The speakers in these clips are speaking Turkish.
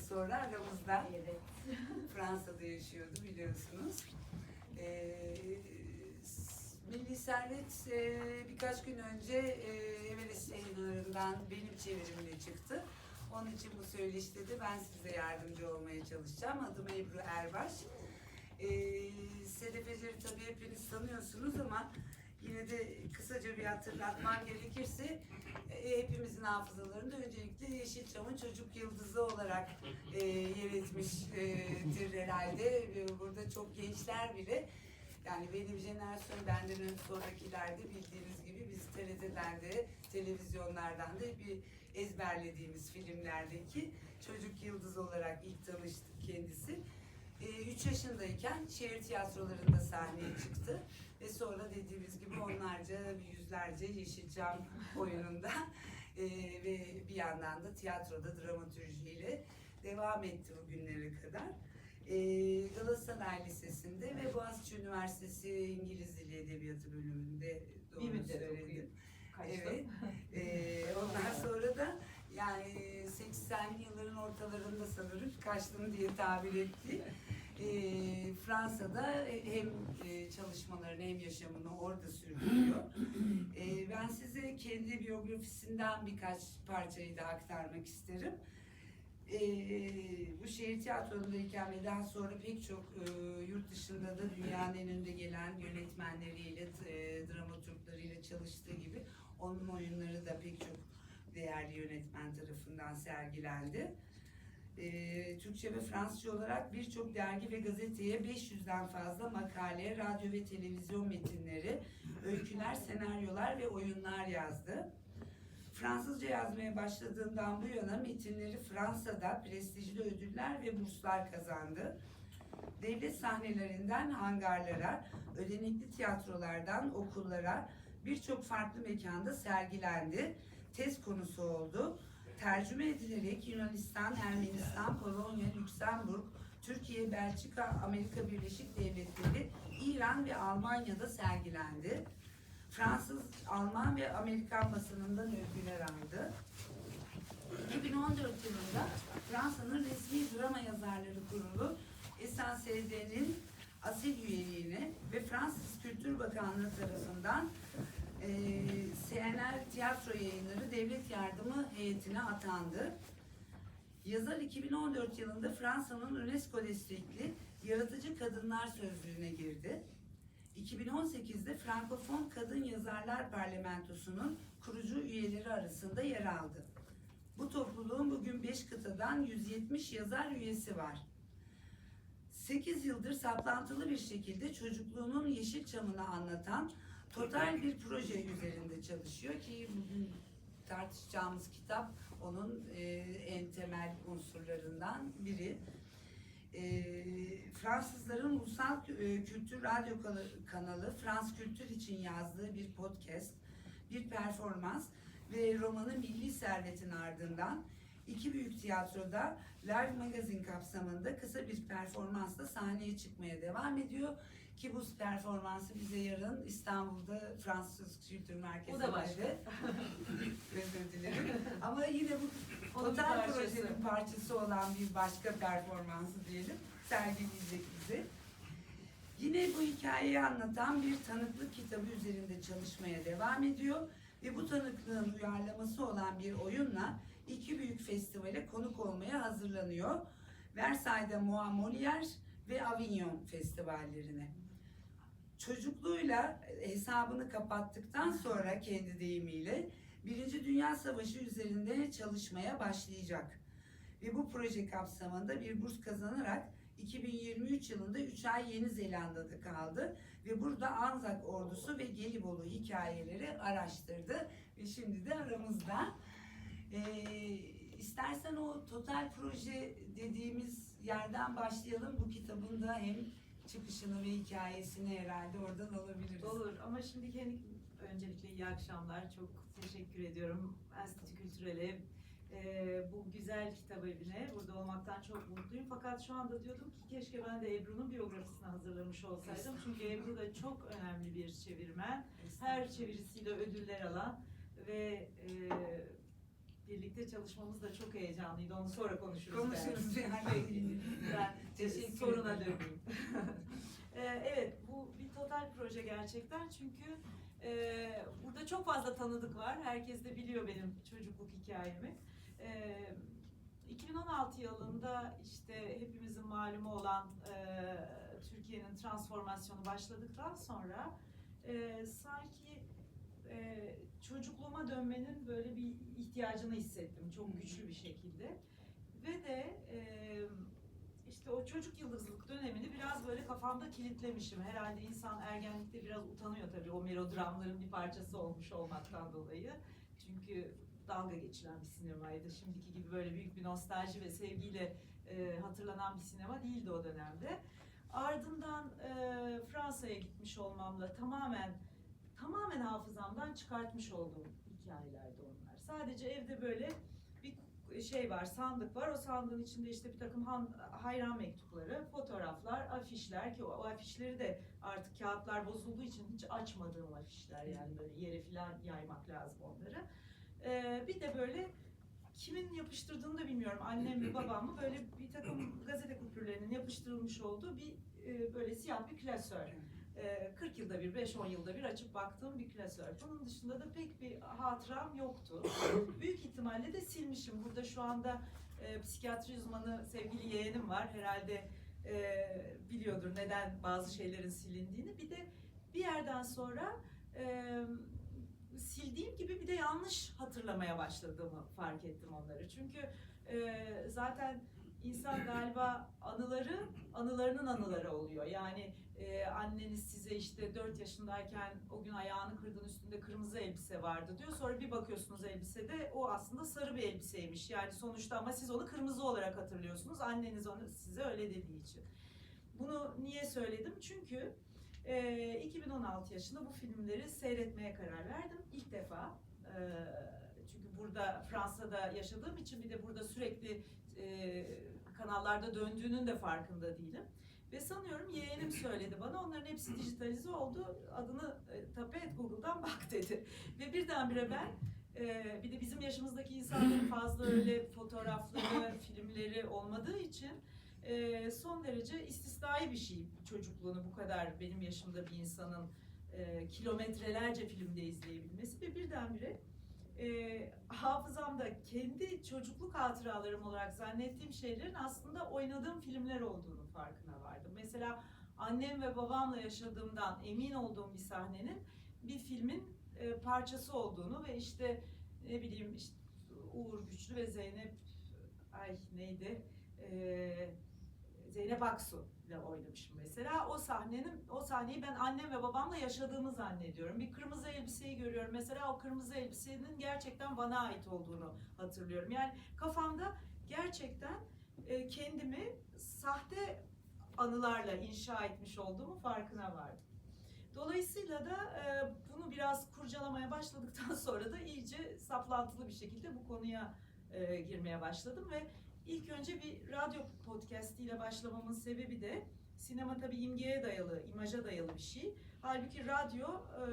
sonra aramızda Evet. Fransa'da yaşıyordu biliyorsunuz. Ee, Milli Servet e, birkaç gün önce e, Everest yayınlarından benim çevirimle çıktı. Onun için bu söyleşte de ben size yardımcı olmaya çalışacağım. Adım Ebru Erbaş. Ee, Sedef Ecer'i tabii hepiniz tanıyorsunuz ama yine de kısaca bir hatırlatmam gerekirse e, hepimizin hafızalarında öncelikle Yeşilçam'ın çocuk yıldızı olarak e, yer etmiştir herhalde. Burada çok gençler bile yani benim jenerasyon benden ön sonrakiler de bildiğiniz gibi biz TRT'den de televizyonlardan da bir ezberlediğimiz filmlerdeki çocuk yıldız olarak ilk tanıştık kendisi. 3 yaşındayken şehir tiyatrolarında sahneye çıktı ve sonra dediğimiz gibi onlarca, yüzlerce Yeşilçam oyununda e, ve bir yandan da tiyatroda dramatürjiyle devam etti bugünlere kadar. E, Galatasaray Lisesi'nde ve Boğaziçi Üniversitesi İngiliz Dili Edebiyatı bölümünde doğru Bir söyledim. Evet. Ee, ondan sonra da yani 80'li yılların ortalarında sanırım kaçtım diye tabir etti. Ee, Fransa'da hem e, çalışmalarını hem yaşamını orada sürdürüyor. Ee, ben size kendi biyografisinden birkaç parçayı da aktarmak isterim. Ee, bu şehir tiyatrondayken ve daha sonra pek çok e, yurt dışında da dünyanın en önde gelen yönetmenleriyle, e, dramaturglarıyla çalıştığı gibi onun oyunları da pek çok değerli yönetmen tarafından sergilendi. Ee, Türkçe ve Fransızca olarak birçok dergi ve gazeteye 500'den fazla makale, radyo ve televizyon metinleri, öyküler, senaryolar ve oyunlar yazdı. Fransızca yazmaya başladığından bu yana metinleri Fransa'da prestijli ödüller ve burslar kazandı. Devlet sahnelerinden hangarlara, ödenekli tiyatrolardan okullara birçok farklı mekanda sergilendi. Tez konusu oldu. Tercüme edilerek Yunanistan, Ermenistan, Polonya, Lüksemburg, Türkiye, Belçika, Amerika Birleşik Devletleri, İran ve Almanya'da sergilendi. Fransız, Alman ve Amerikan basınından övgüler aldı. 2014 yılında Fransa'nın resmi drama yazarları kurulu SNCD'nin asil üyeliğine ve Fransız Kültür Bakanlığı tarafından e, CNR Tiyatro Yayınları Devlet Yardımı heyetine atandı. Yazar 2014 yılında Fransa'nın UNESCO destekli Yaratıcı Kadınlar Sözlüğü'ne girdi. 2018'de Frankofon Kadın Yazarlar Parlamentosu'nun kurucu üyeleri arasında yer aldı. Bu topluluğun bugün 5 kıtadan 170 yazar üyesi var. 8 yıldır saplantılı bir şekilde çocukluğunun Yeşilçam'ını anlatan total bir proje üzerinde çalışıyor ki bugün tartışacağımız kitap onun e, en temel unsurlarından biri. E, Fransızların Ulusal e, Kültür Radyo kana- kanalı Frans Kültür için yazdığı bir podcast, bir performans ve romanı Milli Servet'in ardından iki büyük tiyatroda Live Magazine kapsamında kısa bir performansla sahneye çıkmaya devam ediyor. Ki bu performansı bize yarın İstanbul'da Fransız Kültür Merkezi'nde O da başka. özür dilerim. Ama yine bu total projenin parçası olan bir başka performansı diyelim sergileyecek bizi. Yine bu hikayeyi anlatan bir tanıklık kitabı üzerinde çalışmaya devam ediyor ve bu tanıklığın uyarlaması olan bir oyunla iki büyük festivale konuk olmaya hazırlanıyor. Versailles'da Moa Molière ve Avignon festivallerine. Çocukluğuyla hesabını kapattıktan sonra kendi deyimiyle Birinci Dünya Savaşı üzerinde çalışmaya başlayacak. Ve bu proje kapsamında bir burs kazanarak 2023 yılında 3 ay Yeni Zelanda'da kaldı ve burada Anzak ordusu ve Gelibolu hikayeleri araştırdı ve şimdi de aramızda. Ee, istersen o total proje dediğimiz yerden başlayalım. Bu kitabın da hem çıkışını ve hikayesini herhalde oradan alabiliriz. Olur ama şimdi kendi öncelikle iyi akşamlar. Çok teşekkür ediyorum Enstitü Kültürel'e, e, bu güzel kitap evine burada olmaktan çok mutluyum. Fakat şu anda diyordum ki keşke ben de Ebru'nun biyografisini hazırlamış olsaydım. Çünkü Ebru da çok önemli bir çevirmen. Her çevirisiyle ödüller alan ve e, birlikte çalışmamız da çok heyecanlıydı. Onu sonra konuşuruz. Konuşuruz yani. Ben Teşekkür soruna döneyim. Ee, evet, bu bir total proje gerçekten çünkü e, burada çok fazla tanıdık var. Herkes de biliyor benim çocukluk hikayemi. Ee, 2016 yılında işte hepimizin malumu olan e, Türkiye'nin transformasyonu başladıktan sonra e, sanki e, çocukluğuma dönmenin böyle bir ihtiyacını hissettim çok güçlü bir şekilde ve de e, işte o çocuk yıldızlık dönemini biraz böyle kafamda kilitlemişim. Herhalde insan ergenlikte biraz utanıyor tabii o melodramların bir parçası olmuş olmaktan dolayı. Çünkü dalga geçilen bir sinemaydı. Şimdiki gibi böyle büyük bir nostalji ve sevgiyle e, hatırlanan bir sinema değildi o dönemde. Ardından e, Fransa'ya gitmiş olmamla tamamen tamamen hafızamdan çıkartmış olduğum hikayelerdi onlar. Sadece evde böyle bir şey var, sandık var. O sandığın içinde işte bir takım han- hayran mektupları, fotoğraflar, afişler ki o, o afişleri de artık kağıtlar bozulduğu için hiç açmadığım afişler yani böyle yere falan yaymak lazım onları. Ee, bir de böyle kimin yapıştırdığını da bilmiyorum. Annem mi babam mı böyle bir takım gazete kupürlerinin yapıştırılmış olduğu bir e, böyle siyah bir klasör. Ee, 40 yılda bir, 5-10 yılda bir açıp baktığım bir klasör. Bunun dışında da pek bir hatıram yoktu. Büyük ihtimalle de silmişim. Burada şu anda e, psikiyatri uzmanı sevgili yeğenim var. Herhalde e, biliyordur neden bazı şeylerin silindiğini. Bir de bir yerden sonra e, sildiğim gibi bir de yanlış hatırlamaya başladığımı fark ettim onları. Çünkü e, zaten insan galiba anıları anılarının anıları oluyor. Yani e, anneniz size işte 4 yaşındayken o gün ayağını kırdığın üstünde kırmızı elbise vardı diyor. Sonra bir bakıyorsunuz elbisede o aslında sarı bir elbiseymiş. Yani sonuçta ama siz onu kırmızı olarak hatırlıyorsunuz. Anneniz onu size öyle dediği için. Bunu niye söyledim? Çünkü e, 2016 yaşında bu filmleri seyretmeye karar verdim. İlk defa. E, çünkü burada Fransa'da yaşadığım için bir de burada sürekli e, kanallarda döndüğünün de farkında değilim. Ve sanıyorum yeğenim söyledi bana. Onların hepsi dijitalize oldu. Adını e, tape et Google'dan bak dedi. Ve birdenbire ben e, bir de bizim yaşımızdaki insanların fazla öyle fotoğrafları, filmleri olmadığı için e, son derece istisnai bir şey çocukluğunu bu kadar benim yaşımda bir insanın e, kilometrelerce filmde izleyebilmesi ve birdenbire e, hafızamda kendi çocukluk hatıralarım olarak zannettiğim şeylerin aslında oynadığım filmler olduğunu farkına vardım. Mesela annem ve babamla yaşadığımdan emin olduğum bir sahnenin bir filmin e, parçası olduğunu ve işte ne bileyim işte Uğur Güçlü ve Zeynep ay neydi E, Zeynep Aksu ile oynamışım mesela. O sahnenin o sahneyi ben annem ve babamla yaşadığımı zannediyorum. Bir kırmızı elbiseyi görüyorum. Mesela o kırmızı elbisenin gerçekten bana ait olduğunu hatırlıyorum. Yani kafamda gerçekten e, kendimi sahte anılarla inşa etmiş olduğumu farkına vardım. Dolayısıyla da e, bunu biraz kurcalamaya başladıktan sonra da iyice saplantılı bir şekilde bu konuya e, girmeye başladım ve ilk önce bir radyo podcastiyle başlamamın sebebi de sinema tabii imgeye dayalı, imaja dayalı bir şey. Halbuki radyo e,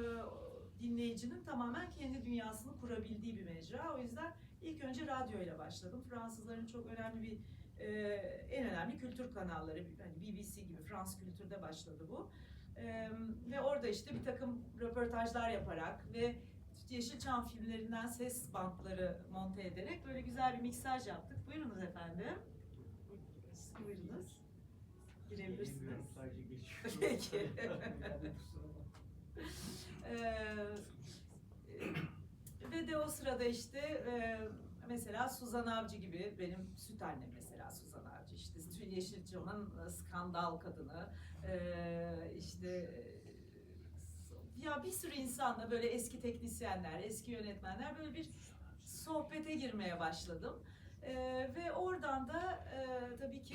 dinleyicinin tamamen kendi dünyasını kurabildiği bir mecra. O yüzden ilk önce radyoyla başladım. Fransızların çok önemli bir e, en önemli kültür kanalları, hani BBC gibi Frans Kültür'de başladı bu. E, ve orada işte bir takım röportajlar yaparak ve Yeşilçam filmlerinden ses bantları monte ederek böyle güzel bir miksaj yaptık. Buyurunuz efendim. Buyurunuz. Girebilirsiniz. Peki. Ee, ve de o sırada işte e, mesela Suzan Avcı gibi benim süt annem mesela Suzan Avcı işte Yeşilçam'ın e, skandal kadını e, işte ya bir sürü insanla böyle eski teknisyenler, eski yönetmenler böyle bir sohbete girmeye başladım. E, ve oradan da e, tabii ki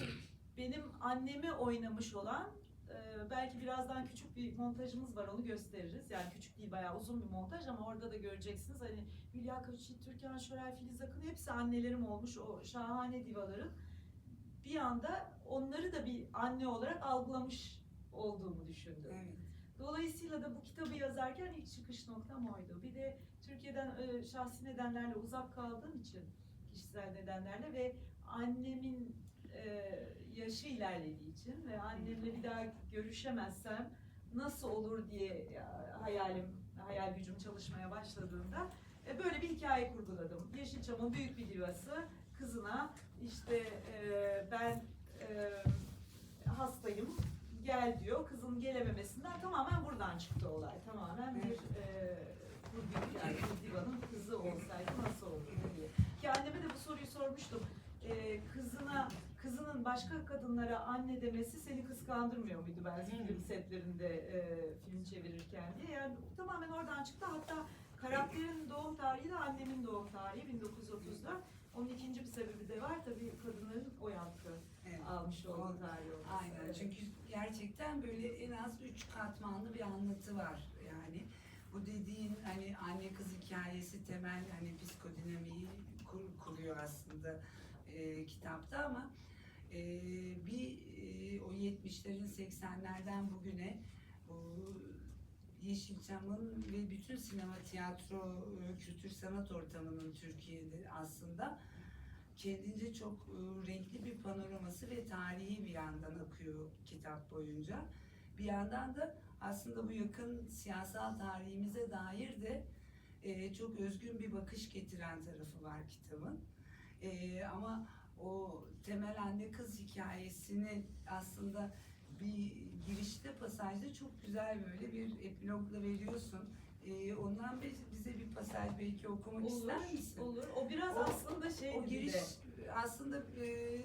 benim annemi oynamış olan ee, belki birazdan küçük bir montajımız var onu gösteririz. Yani küçük değil bayağı uzun bir montaj ama orada da göreceksiniz. Hani Hülya Koçyiğit, Türkan Şoray, Filiz Akın hepsi annelerim olmuş o şahane divaların. Bir anda onları da bir anne olarak algılamış olduğumu düşündüm. Evet. Dolayısıyla da bu kitabı yazarken ilk çıkış noktam oydu. Bir de Türkiye'den e, şahsi nedenlerle uzak kaldığım için kişisel nedenlerle ve annemin e, yaşı ilerlediği için ve annemle bir daha görüşemezsem nasıl olur diye e, hayalim, hayal gücüm çalışmaya başladığında böyle bir hikaye kurguladım. Yeşilçam'ın büyük bir divası kızına işte ben hastayım gel diyor. Kızın gelememesinden tamamen buradan çıktı olay. Tamamen bir e, kurgu yani bir divanın kızı olsaydı nasıl olurdu diye. Ki anneme de bu soruyu sormuştum. E, kızına kızının başka kadınlara anne demesi seni kıskandırmıyor muydu ben film setlerinde e, film çevirirken diye. Yani tamamen oradan çıktı. Hatta karakterin doğum tarihi de annemin doğum tarihi 1934. Onun ikinci bir sebebi de var tabii kadınların oy hakkı Evet. almış olduğu tarih olması. Aynen Evet. çünkü gerçekten böyle en az üç katmanlı bir anlatı var yani. Bu dediğin hani anne kız hikayesi temel hani psikodinamiği kur, kuruyor aslında e, kitapta ama e, bir e, o 70'lerin 80'lerden bugüne bu Yeşilçam'ın ve bütün sinema, tiyatro, e, kültür sanat ortamının Türkiye'de aslında kendince çok e, renkli bir panoraması ve tarihi bir yandan akıyor kitap boyunca. Bir yandan da aslında bu yakın siyasal tarihimize dair de e, çok özgün bir bakış getiren tarafı var kitabın. E, ama o temel anne kız hikayesini aslında bir girişte pasajda çok güzel böyle bir epilogla veriyorsun. E, ondan bi- bize bir pasaj belki okumak Olur, ister misin? olur. O biraz O- aslında şey O giriş aslında e,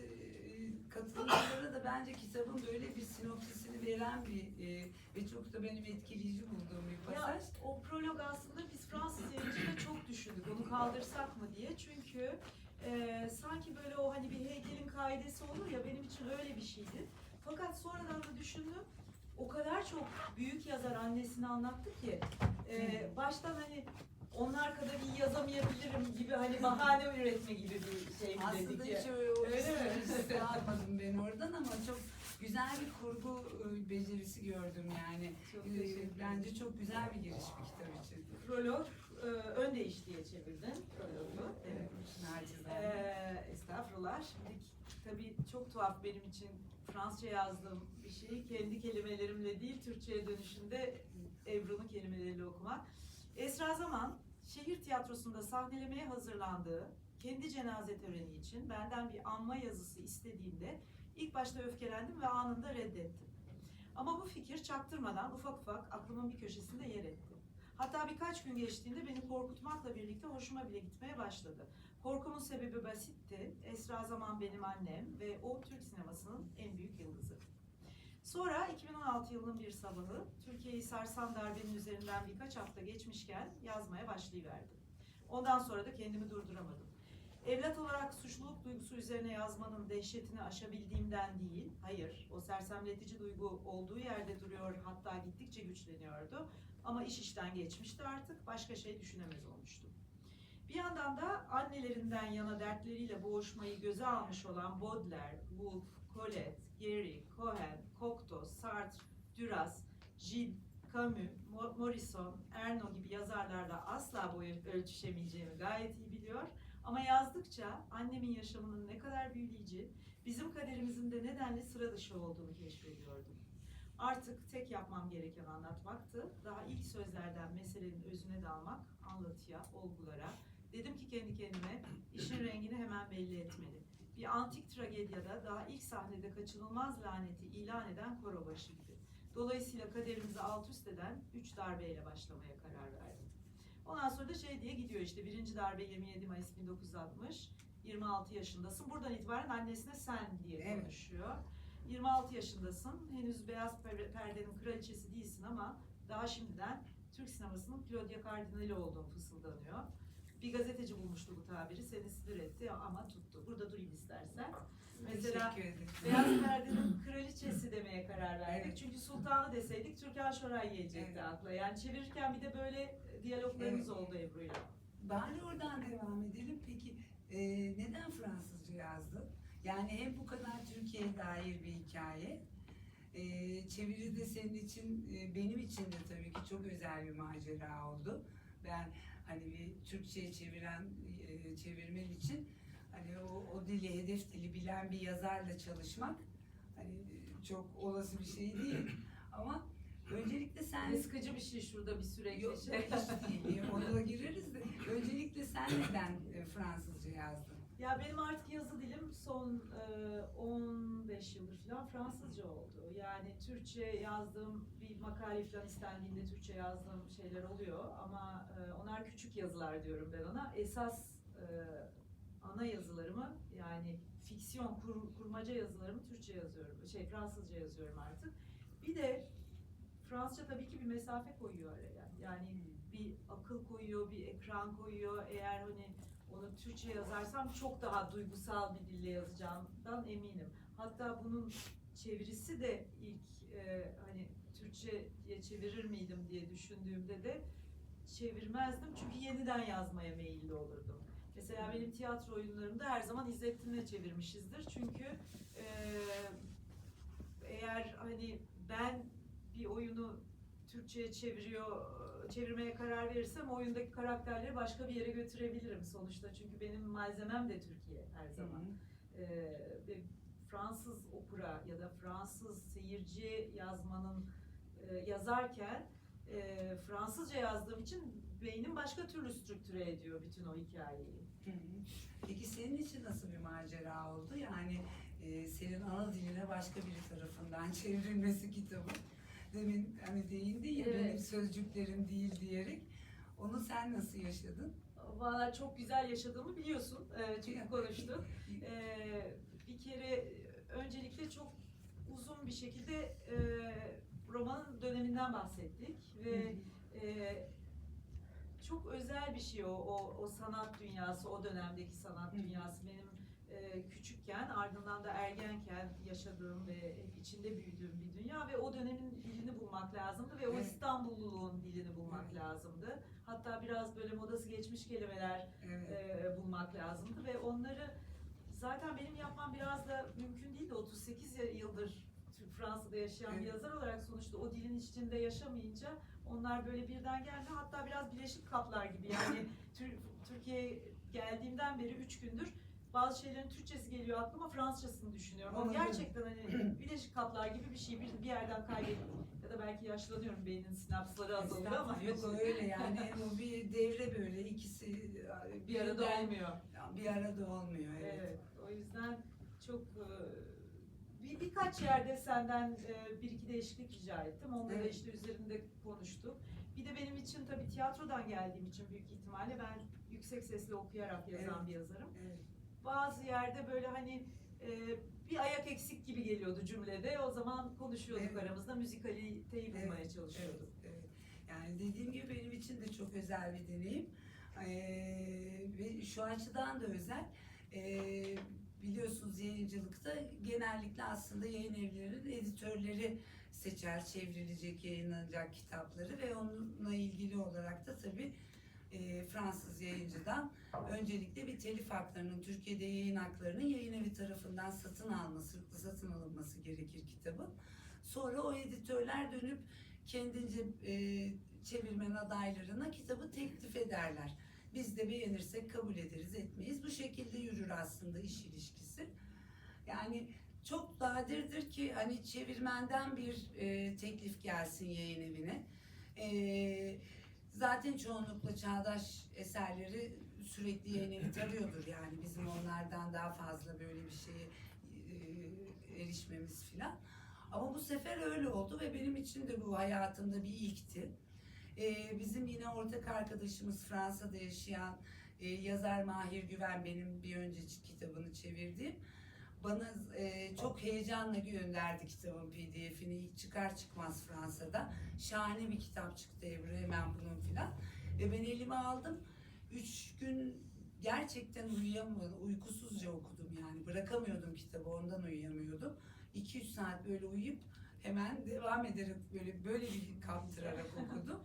katılımcılara da bence kitabın böyle bir sinopsisini veren bir e, ve çok da benim etkileyici bulduğum bir Ya pasaj. o prolog aslında biz Fransız yayıncıyla çok düşündük onu kaldırsak mı diye. Çünkü e, sanki böyle o hani bir heykelin kaidesi olur ya benim için öyle bir şeydi. Fakat sonradan da düşündüm. O kadar çok büyük yazar annesini anlattı ki e, baştan hani onlar kadar iyi yazamayabilirim gibi hani bahane üretme gibi bir şey mi Aslında dedik ya. hiç öyle, mi? ben oradan ama çok güzel bir kurgu e, becerisi gördüm yani. Çok E. Bence çok güzel bir giriş bir kitap için. Prolog e, ön değiş diye çevirdin prologu. Evet. Naçizane. Ee, estağfurullah. Şimdi tabii çok tuhaf benim için Fransızca yazdığım bir şeyi kendi kelimelerimle değil Türkçe'ye dönüşünde Ebru'nun kelimeleriyle okumak. Esra Zaman şehir tiyatrosunda sahnelemeye hazırlandığı kendi cenaze töreni için benden bir anma yazısı istediğinde ilk başta öfkelendim ve anında reddettim. Ama bu fikir çaktırmadan ufak ufak aklımın bir köşesinde yer etti. Hatta birkaç gün geçtiğinde beni korkutmakla birlikte hoşuma bile gitmeye başladı. Korkumun sebebi basitti. Esra Zaman benim annem ve o Türk sinemasının en büyük yıldızı. Sonra 2016 yılının bir sabahı Türkiye'yi sarsan darbenin üzerinden birkaç hafta geçmişken yazmaya başlayıverdim. Ondan sonra da kendimi durduramadım. Evlat olarak suçluluk duygusu üzerine yazmanın dehşetini aşabildiğimden değil, hayır, o sersemletici duygu olduğu yerde duruyor, hatta gittikçe güçleniyordu. Ama iş işten geçmişti artık, başka şey düşünemez olmuştum. Bir yandan da annelerinden yana dertleriyle boğuşmayı göze almış olan Baudelaire, Woolf, Colette, Gary, Cohen, Cocteau, Sartre, Duras, Gilles, Camus, Mo- Morrison, Erno gibi yazarlarla asla boy ölçüşemeyeceğimi gayet iyi biliyor. Ama yazdıkça annemin yaşamının ne kadar büyüleyici, bizim kaderimizin de nedenli sıra dışı olduğunu keşfediyordum. Artık tek yapmam gereken anlatmaktı. Daha ilk sözlerden meselenin özüne dalmak, anlatıya, olgulara. Dedim ki kendi kendime, işin rengini hemen belli etmeli. Bir antik tragedyada daha ilk sahnede kaçınılmaz laneti ilan eden koro başı gibi. Dolayısıyla kaderimizi alt üst eden üç darbeyle başlamaya karar verdim. Ondan sonra da şey diye gidiyor işte birinci darbe 27 Mayıs 1960. 26 yaşındasın. Buradan itibaren annesine sen diye Evet. Konuşuyor. 26 yaşındasın. Henüz beyaz per- perdenin kraliçesi değilsin ama daha şimdiden Türk sinemasının Claudia Cardinal'i olduğunu fısıldanıyor. Bir gazeteci bulmuştu bu tabiri. Seni sinir etti ama tuttu. Burada durayım istersen. Mesela. Beyaz perdenin kraliçesi demeye karar verdik. Evet. Çünkü sultanı deseydik Türkan Şoray gelecekti Evet. akla. Yani çevirirken bir de böyle diyaloglarımız Evet. oldu Ebru'yla. Bari oradan devam edelim. Peki e, neden Fransızca yazdın? Yani hem bu kadar Türkiye'ye dair bir hikaye. E, çeviri de senin için, e, benim için de tabii ki çok özel bir macera oldu. Ben hani bir Türkçe'ye çeviren e, çevirmen için Hani o, o dili, hedef dili bilen bir yazarla çalışmak hani çok olası bir şey değil. Ama öncelikle sen sıkıcı bir şey şurada bir sürekli Yok, şey. hiç değil. Ona da gireriz de. Öncelikle sen neden e, Fransızca yazdın? Ya benim artık yazı dilim son e, 15 yıldır falan Fransızca oldu. Yani Türkçe yazdığım bir makale falan istendiğinde Türkçe yazdığım şeyler oluyor ama e, onlar küçük yazılar diyorum ben ona. Esas e, ana yazılarımı yani fiksiyon, kur- kurmaca yazılarımı Türkçe yazıyorum. Şey Fransızca yazıyorum artık. Bir de Fransızca tabii ki bir mesafe koyuyor araya. Yani bir akıl koyuyor, bir ekran koyuyor. Eğer hani onu Türkçe yazarsam çok daha duygusal bir dille yazacağımdan eminim. Hatta bunun çevirisi de ilk e, hani Türkçe'ye çevirir miydim diye düşündüğümde de çevirmezdim çünkü yeniden yazmaya meyilli olurdum. Mesela benim tiyatro oyunlarımda her zaman İzzettin'le çevirmişizdir. Çünkü e, eğer hani ben bir oyunu Türkçe'ye çeviriyor, çevirmeye karar verirsem oyundaki karakterleri başka bir yere götürebilirim sonuçta. Çünkü benim malzemem de Türkiye her zaman. Ee, ve Fransız opera ya da Fransız seyirci yazmanın e, yazarken e, Fransızca yazdığım için beynim başka türlü strüktüre ediyor bütün o hikayeyi. Hı hı. Peki senin için nasıl bir macera oldu? Yani e, senin ana diline başka biri tarafından çevrilmesi kitabın. Demin hani değindi ya Evet. benim sözcüklerim değil diyerek. Onu sen nasıl yaşadın? Valla çok güzel yaşadığımı biliyorsun e, çünkü konuştuk. Ee, bir kere öncelikle çok uzun bir şekilde e, romanın döneminden bahsettik ve e, çok özel bir şey o, o, o sanat dünyası, o dönemdeki sanat Hı. dünyası benim e, küçükken ardından da ergenken yaşadığım ve içinde büyüdüğüm bir dünya ve o dönemin dilini bulmak lazımdı ve o Evet. İstanbulluluğun dilini bulmak lazımdı. Hatta biraz böyle modası geçmiş kelimeler Evet. e, bulmak lazımdı ve onları zaten benim yapmam biraz da mümkün değil de 38 yıldır Fransa'da yaşayan bir Evet. yazar olarak sonuçta o dilin içinde yaşamayınca onlar böyle birden geldi hatta biraz Birleşik Kaplar gibi yani Tür- Türkiye'ye geldiğimden beri 3 gündür bazı şeylerin Türkçesi geliyor aklıma Fransızcasını düşünüyorum. Ama gerçekten hani Birleşik Kaplar gibi bir şey bir, bir yerden kaybettim. Ya da belki yaşlanıyorum beynin sinapsları azalıyor ama Yok öyle yani o bir devre böyle ikisi bir arada birden- olmuyor. Bir arada olmuyor evet. Evet, o yüzden çok e, bir birkaç yerde senden e, bir iki değişiklik rica ettim. Da Evet. işte üzerinde konuştuk. Bir de benim için tabii tiyatrodan geldiğim için büyük ihtimalle ben yüksek sesle okuyarak yazan Evet. bir yazarım. evet. Bazı yerde böyle hani e, bir ayak eksik gibi geliyordu cümlede. O zaman konuşuyorduk Evet. aramızda, müzikaliteyi bulmaya Evet, çalışıyorduk. Evet, evet. Yani dediğim gibi benim için de çok özel bir deneyim. Ee, ve şu açıdan da özel. Ee, biliyorsunuz yayıncılıkta genellikle aslında yayın evlerinin editörleri seçer çevrilecek, yayınlanacak kitapları ve onunla ilgili olarak da tabii e, Fransız yayıncıdan öncelikle bir telif haklarının, Türkiye'de yayın haklarının yayın evi tarafından satın alması, satın alınması gerekir kitabın. Sonra o editörler dönüp kendince e, çevirmen adaylarına kitabı teklif ederler. Biz de beğenirsek kabul ederiz, etmeyiz. Bu şekilde yürür aslında iş ilişkisi. Yani çok nadirdir ki hani çevirmenden bir e, teklif gelsin yayın evine. E, zaten çoğunlukla çağdaş eserleri sürekli yayın evi tarıyordur yani bizim onlardan daha fazla böyle bir şeye e, erişmemiz filan. Ama bu sefer öyle oldu ve benim için de bu hayatımda bir ilkti. Ee, bizim yine ortak arkadaşımız Fransa'da yaşayan e, yazar Mahir Güven benim bir önceki kitabını çevirdiğim. Bana e, çok heyecanla gönderdi kitabın pdf'ini ilk çıkar çıkmaz Fransa'da. Şahane bir kitap çıktı Ebru hemen bunun filan. Ve ben elime aldım. Üç gün gerçekten uyuyamadım, uykusuzca okudum yani. Bırakamıyordum kitabı, ondan uyuyamıyordum. 2-3 saat böyle uyuyup hemen devam ederek böyle böyle bir kaptırarak okudum.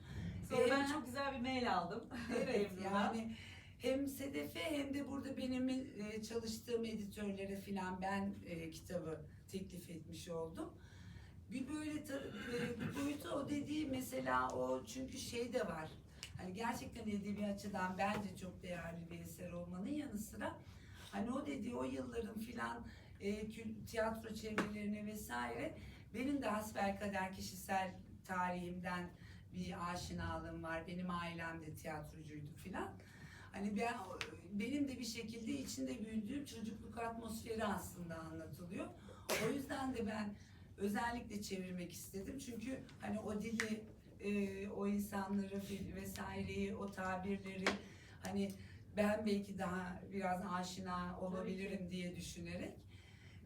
Sonra ben Hemen- çok güzel bir mail aldım. Evet yani hem Sedef'e hem de burada benim e, çalıştığım editörlere filan ben e, kitabı teklif etmiş oldum. Bir böyle e, bir boyutu o dediği mesela o çünkü şey de var. Hani gerçekten edebi açıdan bence çok değerli bir eser olmanın yanı sıra Hani o dediği o yılların filan tiyatro çevrelerine vesaire benim de hasbelkader kişisel tarihimden bir aşinalığım var. Benim ailem de tiyatrocuydu filan. Hani ben benim de bir şekilde içinde büyüdüğüm çocukluk atmosferi aslında anlatılıyor. O yüzden de ben özellikle çevirmek istedim. Çünkü hani o dili, e, o insanları vesaireyi, o tabirleri hani ben belki daha biraz aşina olabilirim diye düşünerek.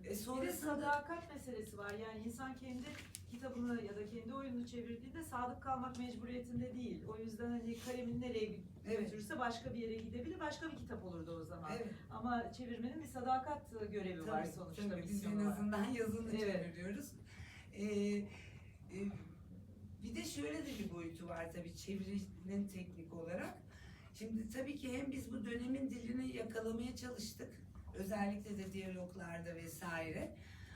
E, Bir de sonrasında sadakat meselesi var. Yani insan kendi kitabını ya da kendi oyununu çevirdiğinde sadık kalmak mecburiyetinde değil. O yüzden hani kalemin nereye Evet. götürürse başka bir yere gidebilir, başka bir kitap olurdu o zaman. evet, Ama çevirmenin bir sadakat görevi var tabii, sonuçta. tabii, biz misyonu en var. azından yazını Evet. çeviriyoruz. E, e, bir de şöyle de bir boyutu var tabii çevirinin teknik olarak. Şimdi tabii ki hem biz bu dönemin dilini yakalamaya çalıştık. Özellikle de diyaloglarda vesaire.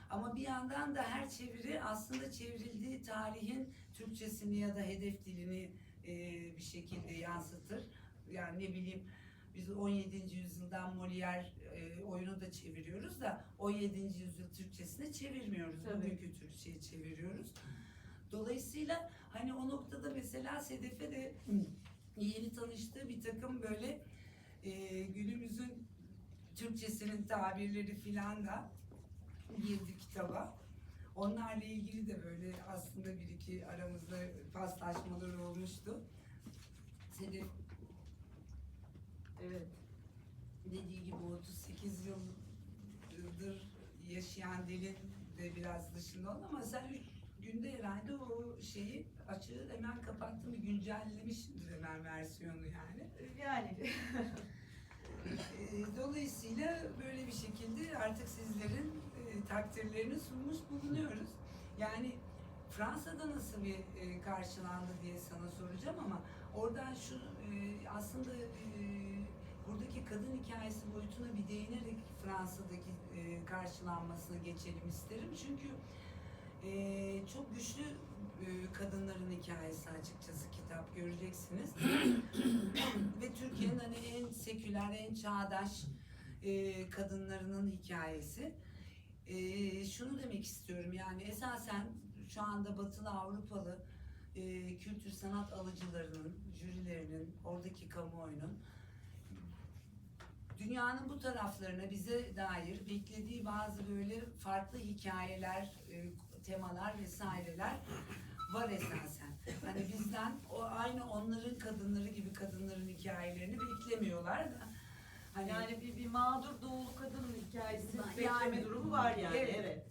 Ama bir yandan da her çeviri aslında çevrildiği tarihin Türkçesini ya da hedef dilini e, bir şekilde yansıtır. Yani ne bileyim biz 17. yüzyıldan Molière e, oyunu da çeviriyoruz da 17. yüzyıl Türkçesini çevirmiyoruz. Tabii. Bugünkü Türkçeyi çeviriyoruz. Dolayısıyla hani o noktada mesela Sedef'e de yeni tanıştığı bir takım böyle e, günümüzün Türkçesinin tabirleri filan da girdi kitaba. Onlarla ilgili de böyle aslında bir iki aramızda paslaşmalar olmuştu. Sedef Evet. dediği gibi 38 yıldır yaşayan dilin de biraz dışında oldu ama sen üç günde herhalde o şeyi açığı hemen kapattın güncellemişsindir hemen versiyonu yani. Yani Dolayısıyla böyle bir şekilde artık sizlerin e, takdirlerini sunmuş bulunuyoruz. Yani Fransa'da nasıl bir e, karşılandı diye sana soracağım ama oradan şu e, aslında buradaki kadın hikayesi boyutuna bir değinerek Fransa'daki karşılanmasına geçelim isterim. Çünkü çok güçlü kitap göreceksiniz. Ve Türkiye'nin hani en seküler, en çağdaş e, kadınlarının hikayesi. E, şunu demek istiyorum yani esasen şu anda batılı Avrupalı e, kültür sanat alıcılarının, jürilerinin, oradaki kamuoyunun dünyanın bu taraflarına bize dair beklediği bazı böyle farklı hikayeler, e, temalar vesaireler var esasen. Hani bizden o aynı onların kadınları gibi kadınların hikayelerini beklemiyorlar da. Hani yani bir, bir mağdur doğulu kadın hikayesi Yani- bekleme durumu var yani. Evet. Evet.